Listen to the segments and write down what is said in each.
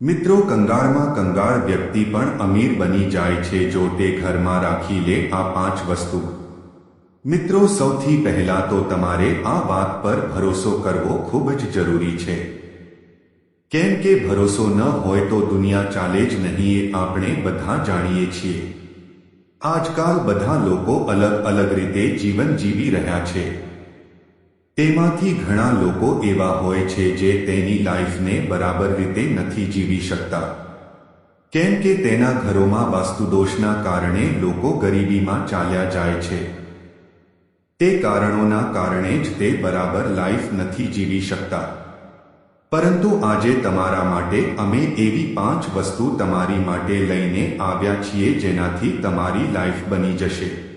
મિત્રો, કંગાળમાં કંગાળ વ્યક્તિ પણ અમીર બની જાય છે જો તે ઘરમાં રાખી લે આ પાંચ વસ્તુ. મિત્રો, સૌથી પહેલા તો તમારે આ વાત પર ભરોસો કરવો ખૂબ જ જરૂરી છે. કેમ કે ભરોસો ન હોય તો દુનિયા ચાલે જ નહીં એ આપણે બધા જાણીએ છીએ. આજકાલ બધા લોકો અલગ અલગ રીતે જીવન જીવી રહ્યા છે. તેમાંથી ઘણા લોકો એવા હોય છે જે તેની લાઈફને બરાબર રીતે નથી જીવી શકતા. કેમ કે તેના ઘરોમાં વાસ્તુદોષના કારણે લોકો ગરીબીમાં ચાલ્યા જાય છે. તે કારણોના કારણે જ તે બરાબર લાઈફ નથી જીવી શકતા. પરંતુ આજે તમારા માટે અમે એવી પાંચ વસ્તુ તમારી માટે લઈને આવ્યા છીએ જેનાથી તમારી લાઈફ બની જશે.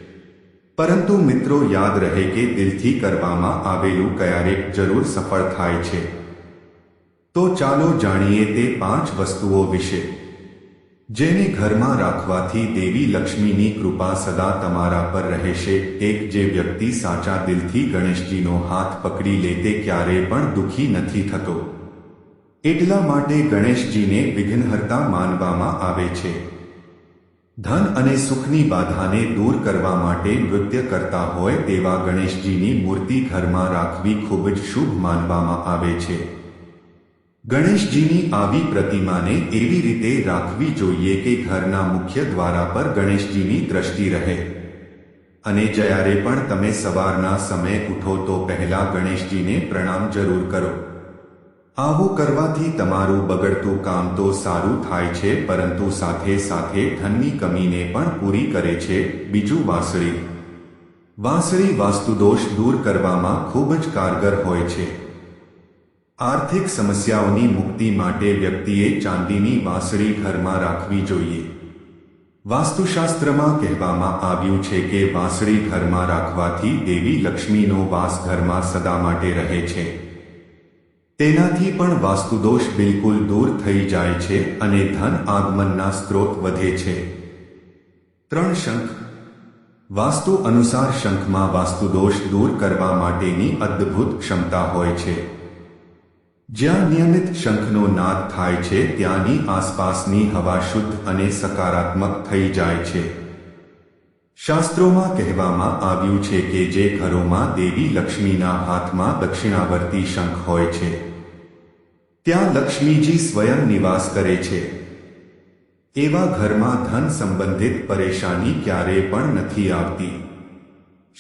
પરંતુ મિત્રો યાદ રહે કે દિલથી કરવામાં આવેલું ક્યારેક જરૂર સફળ થાય છે. તો ચાલો જાણીએ તે પાંચ વસ્તુઓ વિશે. જેને ઘરમાં રાખવાથી દેવી લક્ષ્મીની કૃપા સદા તમારા પર રહેશે. એક જે વ્યક્તિ સાચા દિલથી ગણેશજીનો હાથ પકડી લે તે ક્યારેય પણ દુઃખી નથી થતો. એટલા માટે ગણેશજીને વિઘ્નહર્તા માનવામાં આવે છે. ધન અને સુખની બાધાને દૂર કરવા માટે નૃત્ય કરતા હોય તેવા ગણેશજીની મૂર્તિ ઘરમાં રાખવી ખૂબ જ શુભ માનવામાં આવે છે. ગણેશજીની આવી પ્રતિમાને એવી રીતે રાખવી જોઈએ કે ઘરના મુખ્ય દ્વારા પર ગણેશજીની દ્રષ્ટિ રહે. અને જ્યારે પણ તમે સવારના સમયે ઉઠો તો પહેલા ગણેશજીને પ્રણામ જરૂર કરો. આવું કરવાથી તમારું બગડતું કામ તો સારું થાય છે, પરંતુ સાથે સાથે ધનની કમીને પણ પૂરી કરે છે, બીજું વાંસળી. વાંસળી વાસ્તુદોષ દૂર કરવામાં ખૂબ જ કારગર હોય છે. આર્થિક સમસ્યાઓની મુક્તિ માટે વ્યક્તિએ ચાંદીની વાંસળી ઘરમાં રાખવી જોઈએ. વાસ્તુશાસ્ત્રમાં કહેવામાં આવ્યું છે કે વાંસળી ઘરમાં રાખવાથી દેવી લક્ષ્મીનો વાસ ઘરમાં સદા માટે રહે છે. તેનાથી પણ વાસ્તુદોષ બિલકુલ દૂર થઈ જાય છે અને ધન આગમનના સ્ત્રોત વધે છે. ત્રણ શંખ. વાસ્તુ અનુસાર શંખમાં વાસ્તુદોષ દૂર કરવા માટેની અદ્ભુત ક્ષમતા હોય છે. જ્યાં નિયમિત શંખનો નાદ થાય છે, ત્યાંની આસપાસની હવા શુદ્ધ અને સકારાત્મક થઈ જાય છે. શાસ્ત્રોમાં કહેવામાં આવ્યું છે કે જે ઘરોમાં દેવી લક્ષ્મીના હાથમાં દક્ષિણાવર્તી શંખ હોય છે. ત્યાં લક્ષ્મીજી સ્વયં નિવાસ કરે છે. એવા ઘરમાં ધન સંબંધિત પરેશાની ક્યારેય પણ નથી આવતી.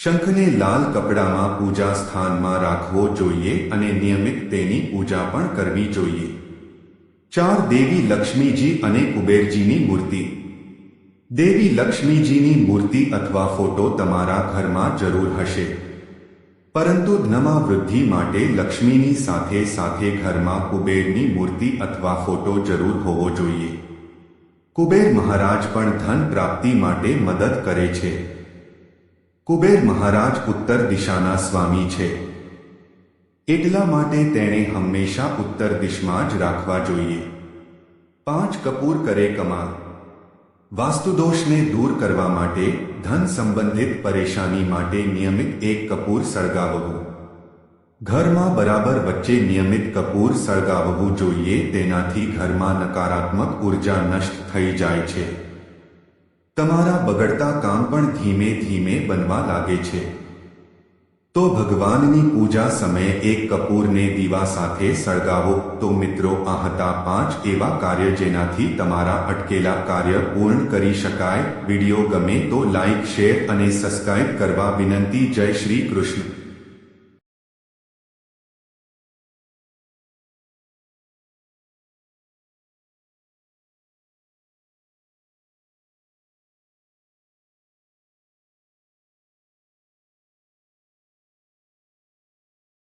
શંખને લાલ કપડામાં પૂજા સ્થાનમાં રાખવો જોઈએ અને નિયમિત તેની પૂજા પણ કરવી જોઈએ. ચાર દેવી લક્ષ્મીજી અને કુબેરજીની મૂર્તિ. દેવી લક્ષ્મીજીની મૂર્તિ અથવા ફોટો તમારા ઘરમાં જરૂર હશે. પરંતુ ધનમાં વૃદ્ધિ માટે લક્ષ્મીની સાથે સાથે ઘરમાં કુબેરની મૂર્તિ અથવા ફોટો જરૂર હોવો જોઈએ. કુબેર મહારાજ પણ ધન પ્રાપ્તિ માટે મદદ કરે છે. કુબેર મહારાજ ઉત્તર દિશાના સ્વામી છે. એટલા માટે તેણે હંમેશા ઉત્તર દિશમાં જ રાખવા જોઈએ. પાંચ કપૂર કરે કમાલ. વાસ્તુદોષને દૂર કરવા માટે ધન સંબંધિત પરેશાની માટે નિયમિત એક કપૂર સળગાવવું. ઘરમાં બરાબર વચ્ચે નિયમિત કપૂર સળગાવવું જોઈએ તેનાથી ઘરમાં નકારાત્મક ઊર્જા નષ્ટ થઈ જાય છે. તમારા બગડતા કામ પણ ધીમે ધીમે બનવા લાગે છે. તો ભગવાનની પૂજા સમયે એક કપૂરને દીવા સાથે સળગાવો. તો મિત્રો, આ હતા પાંચ એવા કાર્ય જેનાથી તમારા અટકેલા કાર્ય પૂર્ણ કરી શકાય. વીડિયો ગમે તો લાઇક શેર અને સબસ્ક્રાઇબ કરવા વિનંતી. જય શ્રી કૃષ્ણ.